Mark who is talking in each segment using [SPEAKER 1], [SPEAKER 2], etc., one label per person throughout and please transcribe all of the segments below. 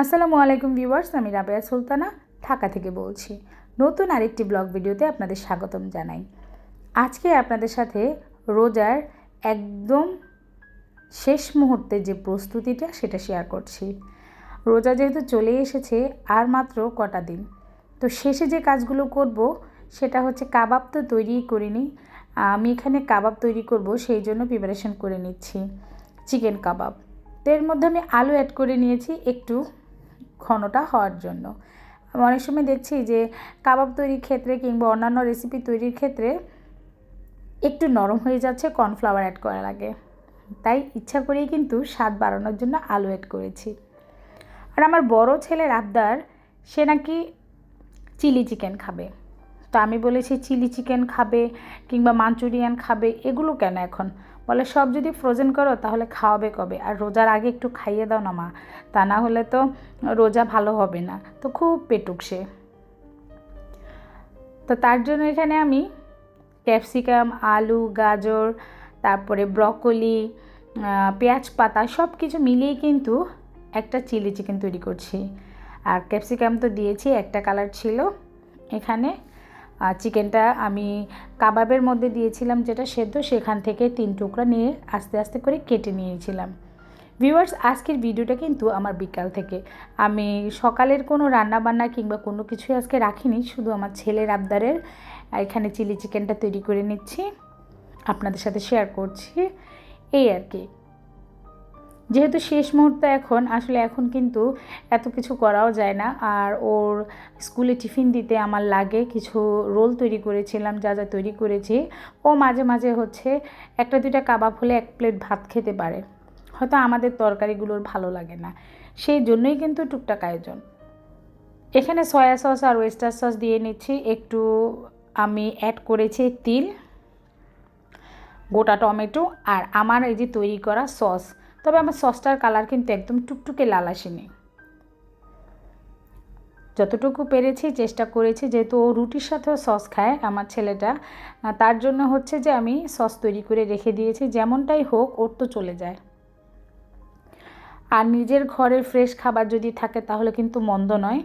[SPEAKER 1] আসসালামু আলাইকুম ভিউয়ার্স, আমি রাবেয়া সুলতানা, ঢাকা থেকে বলছি। নতুন আরেকটি ব্লগ ভিডিওতে আপনাদের স্বাগতম জানাই। আজকে আপনাদের সাথে রোজার একদম শেষ মুহূর্তে যে প্রস্তুতিটা, সেটা শেয়ার করছি। রোজা যেহেতু চলে এসেছে, আর মাত্র কটা দিন। তো শেষে যে কাজগুলো করব, সেটা হচ্ছে কাবাব তো তৈরিই করিনি। আমি এখানে কাবাব তৈরি করব, সেই জন্য প্রিপারেশন করে নিচ্ছি। Chicken kebab. তো এর মধ্যে আমি আলু অ্যাড করে নিয়েছি, একটু ঘনটা হওয়ার জন্য। অনেক সময় দেখছি যে কাবাব তৈরির ক্ষেত্রে কিংবা অন্যান্য রেসিপি তৈরির ক্ষেত্রে একটু নরম হয়ে যাচ্ছে কর্নফ্লাওয়ার অ্যাড করা লাগে। তাই ইচ্ছা করেই কিন্তু স্বাদ বাড়ানোর জন্য আলু অ্যাড করেছি। আর আমার বড় ছেলের আবদার, সে নাকি চিলি চিকেন খাবে। তো আমি বলেছি চিলি চিকেন খাবে কিংবা মাঞ্চুরিয়ান খাবে, এগুলো কেন এখন? বলে, সব যদি ফ্রোজেন করো, তাহলে খাওয়াবে কবে? আর রোজার আগে একটু খাইয়ে দাও না মা, তা না হলে তো রোজা ভালো হবে না। তো খুব পেটুক সে। তো তার জন্য এখানে আমি ক্যাপসিকাম, আলু, গাজর, তারপরে ব্রকলি পেঁয়াজ পাতা সব কিছু মিলিয়ে কিন্তু একটা চিলি চিকেন তৈরি করছি। আর ক্যাপসিকাম তো দিয়েছি, একটা কালার ছিল এখানে। চিকেনটা আমি কাবাবের মধ্যে দিয়েছিলাম যেটা সেদ্ধ, সেখান থেকে তিন টুকরা নিয়ে আস্তে আস্তে করে কেটে নিয়েছিলাম। ভিউয়ার্স আজকের ভিডিওটা কিন্তু আমার বিকাল থেকে। আমি সকালের কোনো রান্না বান্না কিংবা কোনো কিছুই আজকে রাখিনি, শুধু আমার ছেলের আবদারের এখানে চিলি চিকেনটা তৈরি করে নিচ্ছি। আপনাদের সাথে শেয়ার করছি। এই আর কি। যেহেতু শেষ মুহূর্তে এখন, আসলে এখন কিন্তু এত কিছু করাও যায় না। আর ওর স্কুলে টিফিন দিতে আমার লাগে, কিছু রোল তৈরি করেছিলাম, যা যা তৈরি করেছি। ও মাঝে মাঝে হচ্ছে একটা দুইটা কাবাব হলে এক প্লেট ভাত খেতে পারে। হয়তো আমাদের তরকারিগুলোর ভালো লাগে না। সেই জন্যই কিন্তু টুকটাক আয়োজন। এখানে সয়া সস আর ওয়েস্টার সস দিয়ে নিচ্ছি। একটু আমি অ্যাড করেছি তিল, গোটা টমেটো আর আমার এই যে তৈরি করা সস। তবে আমার সসটার কালার কিন্তু একদম টুকটুকে লাল আসেনি। যতটুকু পেরেছি, চেষ্টা করেছি, যেহেতু ও রুটির সাথেও সস খায় আমার ছেলেটা তার জন্য হচ্ছে যে আমি সস তৈরি করে রেখে দিয়েছি, যেমনটাই হোক, ওর তো চলে যায়। আর নিজের ঘরের ফ্রেশ খাবার যদি থাকে, তাহলে কিন্তু মন্দ নয়।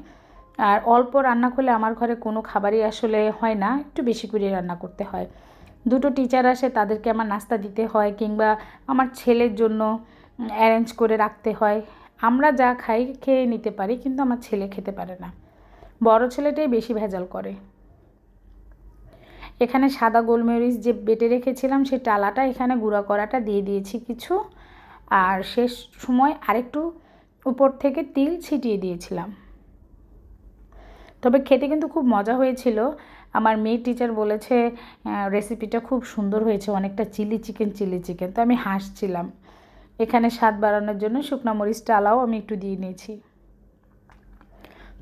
[SPEAKER 1] আর অল্প রান্না করলে আমার ঘরে কোনো খাবারই আসলে হয় না, একটু বেশি করে রান্না করতে হয়। দুটো টিচার আসে, তাদেরকে আমার নাস্তা দিতে হয়, কিংবা আমার ছেলের জন্য অ্যারেঞ্জ করে রাখতে হয়। আমরা যা খাই খেয়ে নিতে পারি, কিন্তু আমার ছেলে খেতে পারে না। বড় ছেলেটাই বেশি ভেজাল করে। এখানে সাদা গোলমরিচ যে বেটে রেখেছিলাম, সেই টালাটা এখানে গুঁড়া করাটা দিয়ে দিয়েছি কিছু। আর শেষ সময় আরেকটু উপর থেকে তিল ছিটিয়ে দিয়েছিলাম। তবে খেতে কিন্তু খুব মজা হয়েছিল। আমার মেয়ে টিচার বলেছে রেসিপিটা খুব সুন্দর হয়েছে, অনেকটা চিলি চিকেন চিলি চিকেন। তো আমি হাসছিলাম। এখানে স্বাদ বাড়ানোর জন্য শুকনো মরিচ টালাও আমি একটু দিয়ে নিয়েছি।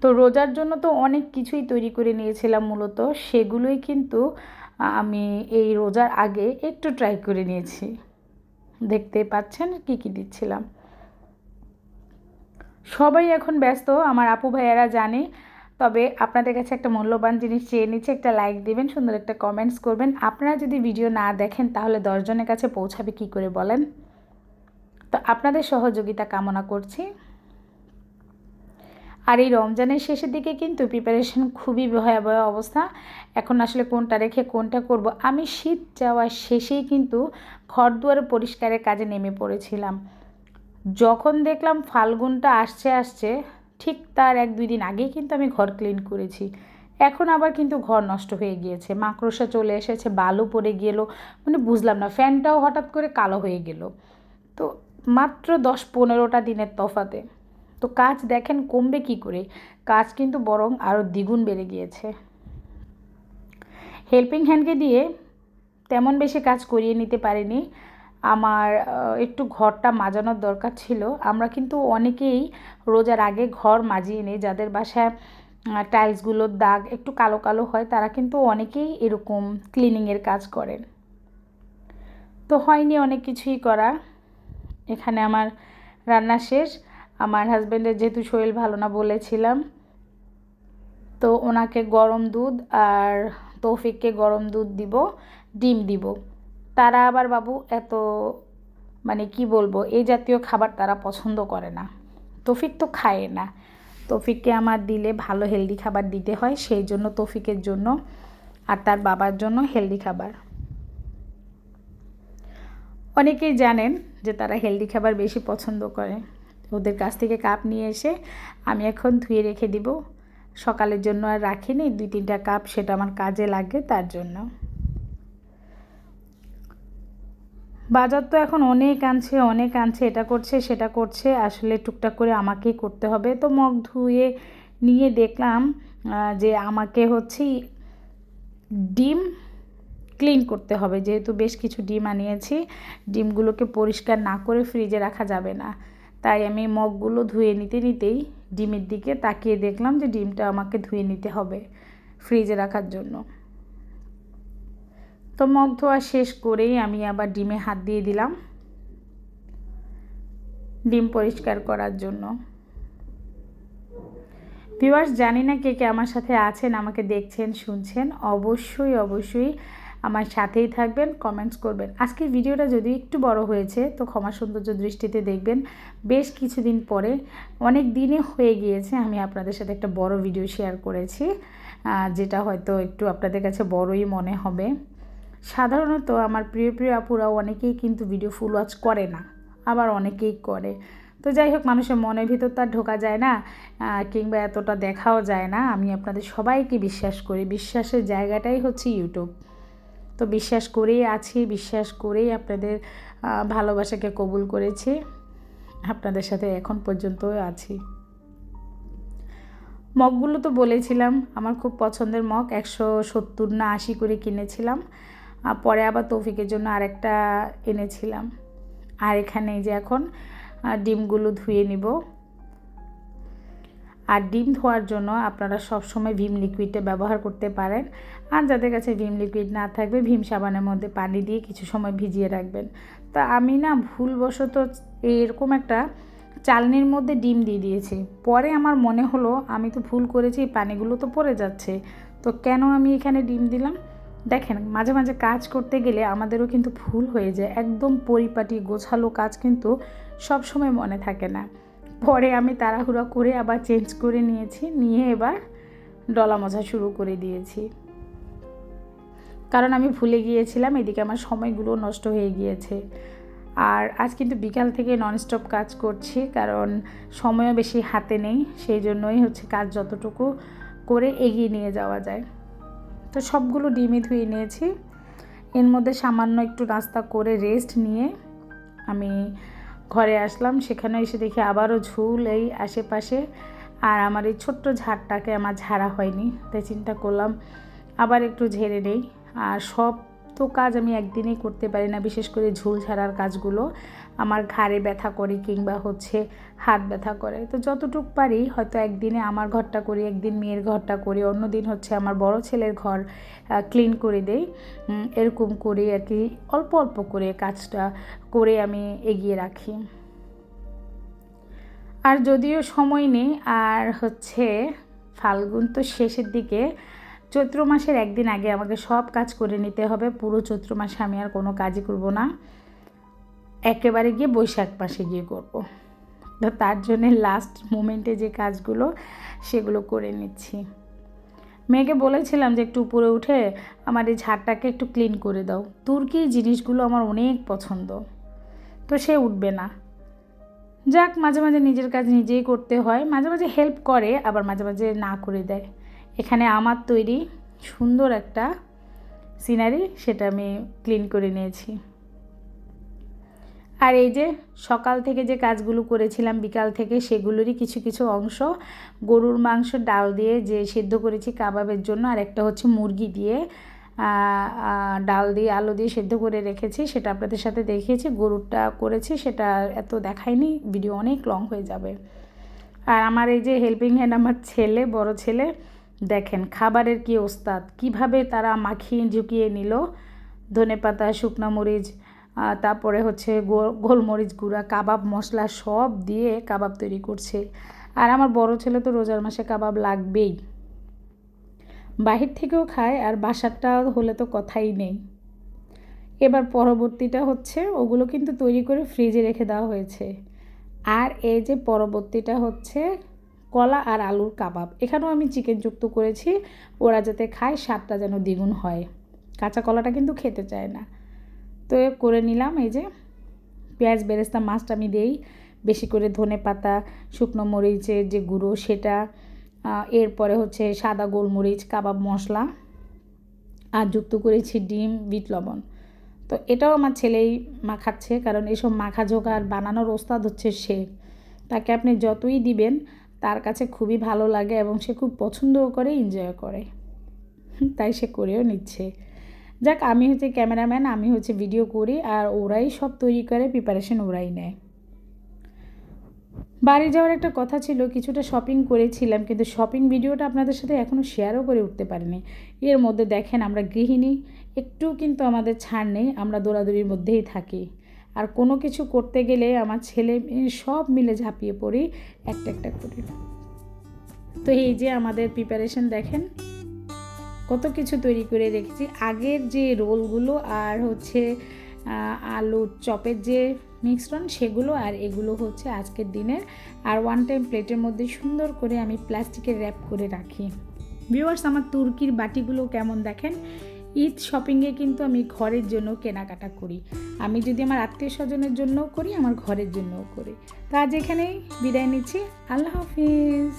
[SPEAKER 1] তো রোজার জন্য তো অনেক কিছুই তৈরি করে নিয়েছিলাম মূলত, সেগুলোই কিন্তু আমি এই রোজার আগে একটু ট্রাই করে নিয়েছি। দেখতে পাচ্ছেন কি কি দিচ্ছিলাম। সবাই এখন ব্যস্ত, আমার আপু ভাইয়ারা জানে, তবে আপনাদের কাছে একটা মূল্যবান জিনিস চেয়ে নিচ্ছে, একটা লাইক দিবেন, সুন্দর একটা কমেন্টস করবেন। আপনারা যদি ভিডিও না দেখেন, তাহলে দশজনের কাছে পৌঁছাবে কি করে বলেন? তো আপনাদের সহযোগিতা কামনা করছি। আর এই রমজানের শেষের দিকে কিন্তু প্রিপারেশন খুবই ভয়াবহ অবস্থা। এখন আসলে কোনটা রেখে কোনটা করব? আমি শীত যাওয়ার শেষেই কিন্তু ঘর দুয়ার পরিষ্কারের কাজে নেমে পড়েছিলাম। যখন দেখলাম ফাল্গুনটা আসছে আসছে, ঠিক তার এক দুই দিন আগেই কিন্তু আমি ঘর ক্লিন করেছি। এখন আবার কিন্তু ঘর নষ্ট হয়ে গিয়েছে। মাকড়সা চলে এসেছে, বালু পড়ে গেলো মানে বুঝলাম না, ফ্যানটাও হঠাৎ করে কালো হয়ে গেল। তো মাত্র দশ পনেরোটা দিনের তফাতে। তো কাজ দেখেন কমবে কি করে? কাজ কিন্তু বরং আরও দ্বিগুণ বেড়ে গিয়েছে। হেল্পিং হ্যান্ডকে দিয়ে তেমন বেশি কাজ করিয়ে নিতে পারিনি। আমার একটু ঘরটা মাজানোর দরকার ছিল। আমরা কিন্তু অনেকেই রোজার আগে ঘর মাজিয়ে নিই। যাদের বাসায় টাইলসগুলোর দাগ একটু কালো কালো হয়, তারা কিন্তু অনেকেই এরকম ক্লিনিংয়ের কাজ করেন। তো হয়নি অনেক কিছুই করা। এখানে আমার রান্না শেষ। আমার হাজব্যান্ডের যেহেতু শরীর ভালো না বলেছিলাম, তো ওনাকে গরম দুধ আর তৌফিককে গরম দুধ দিব, ডিম দিব। তারা আবার, বাবু, এত মানে কি বলব, এই জাতীয় খাবার তারা পছন্দ করে না। তৌফিক তো খায় না। তৌফিককে আমার দিলে ভালো হেলদি খাবার দিতে হয়, সেই জন্য তৌফিকের জন্য আর তার বাবার জন্য হেলদি খাবার। অনেকেই জানেন যে তারা হেলদি খাবার বেশি পছন্দ করে। ওদের কাছ থেকে কাপ নিয়ে এসে আমি এখন ধুয়ে রেখে দিব। সকালের জন্য আর রাখিনি, দুই তিনটা কাপ সেটা আমার কাজে লাগে তার জন্য। বাজার তো এখন অনেক আনছে অনেক আনছে, এটা করছে, সেটা করছে, আসলে টুকটাক করে আমাকেই করতে হবে। তো মগ ধুয়ে নিয়ে দেখলাম যে আমাকে হচ্ছে ডিম ক্লিন করতে হবে। যেহেতু বেশ কিছু ডিম আনিয়েছি, ডিমগুলোকে পরিষ্কার না করে ফ্রিজে রাখা যাবে না। তাই আমি মগগুলো ধুয়ে নিতে নিতেই ডিমের দিকে তাকিয়ে দেখলাম যে ডিমটা আমাকে ধুয়ে নিতে হবে ফ্রিজে রাখার জন্য। তো মগ ধোয়া শেষ করেই আমি আবার ডিমে হাত দিয়ে দিলাম ডিম পরিষ্কার করার জন্য। ভিউয়ার্স, জানি না কে কে আমার সাথে আছেন, আমাকে দেখছেন, শুনছেন, অবশ্যই অবশ্যই আমার সাথেই থাকবেন কমেন্টস করবেন। আজকের ভিডিওটা যদি একটু বড় হয়েছে, তো ক্ষমা সৌন্দর্য দৃষ্টিতে দেখবেন। বেশ কিছুদিন পরে, অনেক দিনে হয়ে গিয়েছে, আমি আপনাদের সাথে একটা বড় ভিডিও শেয়ার করেছি যেটা হয়তো একটু আপনাদের কাছে বড়ই মনে হবে। সাধারণত আমার প্রিয় প্রিয় আপুরা অনেকেই কিন্তু ভিডিও ফুল ওয়াচ করে না, আবার অনেকেই করে। তো যাই হোক, মানুষের মনের ভিতর তার ঢোকা যায় না কিংবা এতটা দেখাও যায় না। আমি আপনাদের সবাইকে বিশ্বাস করি, বিশ্বাসের জায়গাটাই হচ্ছে ইউটিউব তো বিশ্বাস করেই আছি, বিশ্বাস করেই আপনাদের ভালোবাসাকে কবুল করেছি। আপনাদের সাথে এখন পর্যন্ত আছি। মগগুলো তো বলেছিলাম, আমার খুব পছন্দের মগ, একশো সত্তর না আশি করে কিনেছিলাম। পরে আবার তৌফিকের জন্য আরেকটা এনেছিলাম। আর এখানে যে এখন ডিমগুলো ধুয়ে নিব। আর ডিম ধোয়ার জন্য আপনারা সবসময় ভীম লিকুইডটা ব্যবহার করতে পারেন। আর যাদের কাছে ভীম লিকুইড না থাকবে, ভীম সাবানের মধ্যে পানি দিয়ে কিছু সময় ভিজিয়ে রাখবেন। তা আমি না ভুলবশত এরকম একটা চালনির মধ্যে ডিম দিয়ে দিয়েছি। পরে আমার মনে হলো, আমি তো ভুল করেছি পানিগুলো তো পড়ে যাচ্ছে। তো কেন আমি এখানে ডিম দিলাম? দেখেন, মাঝে মাঝে কাজ করতে গেলে আমাদেরও কিন্তু ভুল হয়ে যায়। একদম পরিপাটি, গোছালো কাজ কিন্তু সব সময় মনে থাকে না। পরে আমি তাড়াহুড়া করে আবার চেঞ্জ করে নিয়েছি, নিয়ে এবার ডলা মজা শুরু করে দিয়েছি। কারণ আমি ভুলে গিয়েছিলাম, এদিকে আমার সময়গুলো নষ্ট হয়ে গিয়েছে। আর আজ কিন্তু বিকাল থেকে ননস্টপ কাজ করছি, কারণ সময়ও বেশি হাতে নেই, সেই জন্যই হচ্ছে কাজ যতটুকু করে এগিয়ে নিয়ে যাওয়া যায়। তো সবগুলো ডিমে ধুয়ে নিয়েছি। এর মধ্যে সামান্য একটু নাস্তা করে রেস্ট নিয়ে আমি ঘরে আসলাম সেখানে এসে দেখি আবারও ঝুল এই আশেপাশে। আর আমার এই ছোট্ট ঝাড়টাকে আমার ঝাড়া হয়নি, তাই চিন্তা করলাম আবার একটু ঝেড়ে নেই। আর সব তো কাজ আমি একদিনেই করতে পারি না, বিশেষ করে ঝুল ঝাড়ার কাজগুলো। আমার ঘাড়ে ব্যথা করে কিংবা হচ্ছে হাত ব্যথা করে। তো যতটুক পারি হয়তো একদিনে আমার ঘরটা করি, একদিন মেয়ের ঘরটা করি অন্য দিন হচ্ছে আমার বড় ছেলের ঘর ক্লিন করে দেই। এরকম করে আর কি, অল্প অল্প করে কাজটা করে আমি এগিয়ে রাখি। আর যদিও সময় নেই, আর হচ্ছে ফাল্গুন তো শেষের দিকে, চৈত্র মাসের একদিন আগে আমাকে সব কাজ করে নিতে হবে। পুরো চৈত্র মাসে আমি আর কোনো কাজই করব না। একেবারে গিয়ে বৈশাখ মাসে গিয়ে করব। তো তার জন্যে লাস্ট মোমেন্টে যে কাজগুলো, সেগুলো করে নিচ্ছি। মেয়েকে বলেছিলাম যে একটু উপরে উঠে আমার এই ঝাড়টাকে একটু ক্লিন করে দাও। তুর্কি জিনিসগুলো আমার অনেক পছন্দ। তো সে উঠবে না। যাক, মাঝে মাঝে নিজের কাজ নিজেই করতে হয়। মাঝে মাঝে হেল্প করে, আবার মাঝে মাঝে না করে দেয়। এখানে আমার তৈরি সুন্দর একটা সিনারি সেটা আমি ক্লিন করে নিয়েছি। আর এই যে সকাল থেকে যে কাজগুলো করেছিলাম, বিকাল থেকে সেগুলোরই কিছু কিছু অংশ গরুর মাংস, ডাল দিয়ে যে সেদ্ধ করেছি কাবাবের জন্য, আর একটা হচ্ছে মুরগি দিয়ে ডাল দিয়ে, আলু দিয়ে সেদ্ধ করে রেখেছি, সেটা আপনাদের সাথে দেখিয়েছি, গরুরটা করেছি, সেটা এত দেখায়নি ভিডিও অনেক লং হয়ে যাবে। আর আমার এই যে হেল্পিং হ্যান্ড আমার ছেলে, বড় ছেলে, দেখেন খাবারের কি ওস্তাদ, কীভাবে তারা মাখিয়ে ঝুঁকিয়ে নিল ধনে পাতা শুকনো মরিচ তারপরে হচ্ছে গোলমরিচ গুঁড়া, কাবাব মশলা সব দিয়ে কাবাব তৈরি করছে। আর আমার বড় ছেলে তো রোজার মাসে কাবাব লাগবেই। বাহির থেকেও খায় আর বাসারটা হলে তো কথাই নেই। এবার পরবর্তীটা হচ্ছে, ওগুলো কিন্তু তৈরি করে ফ্রিজে রেখে দেওয়া হয়েছে। আর এই যে পরবর্তীটা হচ্ছে, কলা আর আলুর কাবাব। এখানেও আমি চিকেন যুক্ত করেছি, ওরা যাতে খায়, স্বাদটা যেন দ্বিগুণ হয়। কাঁচা কলাটা কিন্তু খেতে চায় না। তো করে নিলাম, এই যে পেঁয়াজ, বেরেস্তা, মাছটা আমি দেই বেশি করে ধনে পাতা, শুকনো মরিচের যে গুঁড়ো সেটা এরপরে হচ্ছে সাদা গোলমরিচ, কাবাব মশলা আর যুক্ত করেছি ডিম, বিট, লবণ। তো এটাও আমার ছেলেই মাখাচ্ছে কারণ এসব মাখা আর বানানোর ওস্তাদ হচ্ছে সে। তাকে আপনি যতই দিবেন, তার কাছে খুবই ভালো লাগে এবং সে খুব পছন্দও করে এনজয় করে। তাই সে করেও নিচ্ছে। যাক, আমি হচ্ছে ক্যামেরাম্যান, আমি হচ্ছে ভিডিও করি আর ওরাই সব তৈরি করে প্রিপারেশন ওরাই নেয়। বাড়ি যাওয়ার একটা কথা ছিল, কিছুটা শপিং করেছিলাম, কিন্তু শপিং ভিডিওটা আপনাদের সাথে এখনও শেয়ারও করে উঠতে পারিনি। এর মধ্যে দেখেন, আমরা গৃহিণী, একটু কিন্তু আমাদের ছাড় নেই, আমরা দৌড়াদৌড়ির মধ্যেই থাকি। আর কোনো কিছু করতে গেলে আমার ছেলে সব মিলে ঝাঁপিয়ে পড়ি, একটা একটা করে। তো এই যে আমাদের প্রিপারেশন দেখেন কত কিছু তৈরি করে রেখেছি। আগের যে রোলগুলো আর হচ্ছে আলু চপের যে মিশ্রণ সেগুলো আর এগুলো হচ্ছে আজকের দিনের আর ওয়ান টাইম প্লেটের মধ্যে সুন্দর করে আমি প্লাস্টিকের র্যাপ করে রাখি। ভিউয়ার্স আমার তুর্কির বাটিগুলো কেমন দেখেন? ঈদ শপিংয়ে কিন্তু আমি ঘরের জন্য কেনাকাটা করি। আমি যদি আমার আত্মীয় স্বজনের জন্যও করি, আমার ঘরের জন্যও করি। তা আজ এখানেই বিদায় নিচ্ছি, আল্লাহ হাফিজ।